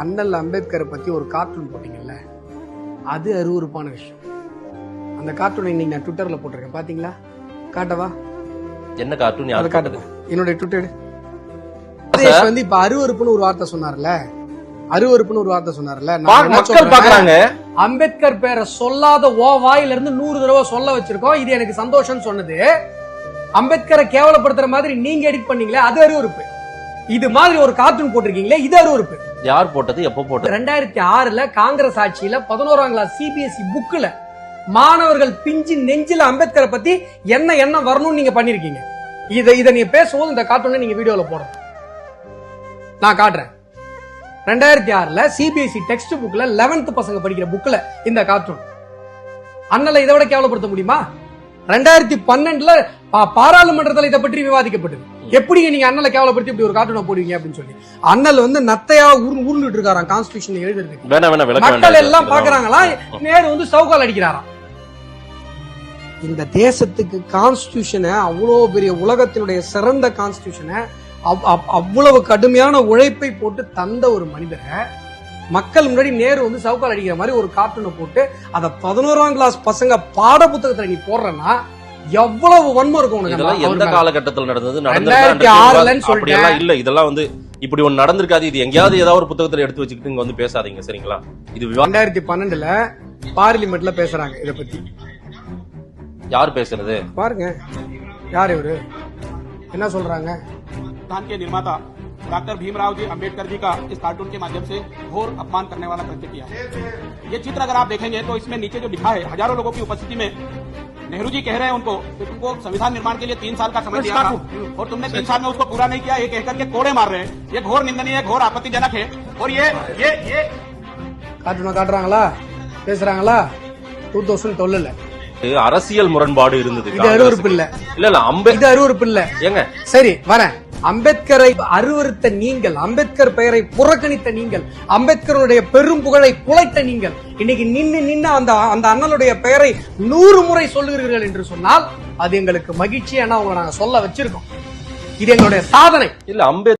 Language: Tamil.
அண்ணல் அம்பேத்கரை பத்தி ஒரு கார்ட்டூன் போட்டீங்கல்ல? அது அருவருப்பான விஷயம். அந்த கார்ட்டூனை இன்னைக்கு நான் ட்விட்டர்ல போட்டிருக்கேன். பாத்தீங்களா? காட்டவா? என்ன கார்ட்டூன் அதை காட்டுங்க என்னுடைய ட்விட்டர் வந்து இப்ப அருவருப்புன்னு ஒரு வார்த்தை சொன்னார்ல? அருவருப்புன்னு ஒரு வார்த்தை சொன்னார்ல? மக்கள்? பாக்குறாங்க அம்பேத்கர் பேரை சொல்லாத ஓ வாயில இருந்து நூறு தடவை சொல்ல வச்சிருக்கோம். இது எனக்கு சந்தோஷம் சொன்னது. அம்பேத்கரை கேவலப்படுத்துற மாதிரி நீங்க எடிட் பண்ணீங்களே அது அருவருப்பு. இது மாதிரி ஒரு கார்ட்டூன் போட்டிருக்கீங்களே இது அருவருப்பு யார் போட்டது? எப்ப போட்டது? ரெண்டாயிரத்தி ஆறுல காங்கிரஸ் ஆட்சியில பதினோராம் கிளாஸ் சிபிஎஸ்இ புக்ல மாணவர்கள் பிஞ்சு நெஞ்சில அம்பேத்கரை பத்தி என்ன என்ன வரணும்னு நீங்க பண்ணிருக்கீங்க. இதை இதை நீங்க பேசும்போது இந்த கார்ட்டூனை நீங்க வீடியோல போடணும். நான் காட்டுறேன். ரெண்டாயிரத்தி ஆறுல சிபிஎஸ்இ டெக்ஸ்ட் புக்ல 11th பசங்க படிக்கிற புக்ல இந்த கார்ட்டூன் அண்ணலை இதை விட கேவலப்படுத்த முடியுமா? ரெண்டாயிரத்தி பன்னெண்டுல பாராளுமன்றத்துல இதை பற்றி விவாதிக்கப்பட்டது. எப்படிங்க நீங்க அண்ணலை கேவலப்படுத்தி இப்படி ஒரு கார்ட்டூனை போடுவீங்க அப்படின்னு சொல்லி. அண்ணல் வந்து நத்தையா உரு உருண்டுட்டு இருக்காராம் கான்ஸ்டியூஷன் எழுதுறதுக்கு. வேணா வேணா விளக்க மக்கள் எல்லாம் பாக்குறாங்களா நேரு வந்து சவுகால் அடிக்கிறாராம். இந்த தேசத்துக்கு கான்ஸ்டியூஷனை அவ்வளவு பெரிய உலகத்தினுடைய சிறந்த கான்ஸ்டியூஷனை அவ்வளவு கடுமையான உழைப்பை போட்டு தந்த ஒரு மனிதரை மக்கள் முன்னாடி நேரு வந்து சவுக்கால் அடிக்கிற மாதிரி ஒரு கார்ட்டூனை போட்டு அதை பதினோராம் கிளாஸ் பசங்க பாட புத்தகத்துல நீ போடுறேன்னா எவ்வளவு வன்மம் இருக்கும் உனக்கு? எந்த காலகட்டத்தில் நடந்தது? ரெண்டாயிரத்தி ஆறுலன்னு சொல்லிட்டு இல்ல. இதெல்லாம் வந்து இப்படி ஒன்று நடந்திருக்காது. இது எங்கேயாவது ஏதாவது ஒரு புத்தகத்தில் எடுத்து வச்சுக்கிட்டு இங்க வந்து பேசாதீங்க சரிங்களா? இது ரெண்டாயிரத்தி பன்னெண்டுல பார்லிமெண்ட்ல பேசுறாங்க இதை பத்தி. யார் பேசுறது? பாருங்க. யார் இவரு? என்ன சொல்றாங்க? डॉक्टर भीमराव जी अंबेडकर जी का इस कार्टून के माध्यम से घोर अपमान करने वाला कृत्य किया है ये चित्र अगर आप देखेंगे तो इसमें नीचे जो लिखा है हजारों लोगों की उपस्थिति में नेहरू जी कह रहे हैं उनको कि तुमको संविधान निर्माण के लिए तीन साल का समय दिया था और तुमने तीन साल में उसको पूरा नहीं किया ये कहकर के कोड़े मार रहे हैं ये घोर निंदनीय है घोर आपत्तिजनक है और ये ये ये காட்டுனா காட்டுறாங்களா பேசுறாங்களா டூ தௌசண்ட் டுவெல்ல இது அரசியல் முரண்பாடு இருந்தது இது அருவருப்பு இல்ல இல்ல இல்ல அம்பே இது அருவருப்பு இல்ல ஏங்க சரி வரேன் அம்பேத்கரை அருவருத்த நீங்கள் அம்பேத்கர் பெயரை புறக்கணித்த நீங்கள் அம்பேத்கருடைய பெரும் புகழை குலைத்த நீங்கள் இன்னைக்கு நின்னு நின்னு அந்த அந்த அண்ணனுடைய பெயரை நூறு முறை சொல்லுகிறீர்கள் என்று சொன்னால் அது எங்களுக்கு மகிழ்ச்சி என உங்களை நாங்க சொல்ல வச்சிருக்கோம். இது எங்களுடைய சாதனை. இல்ல அம்பேத்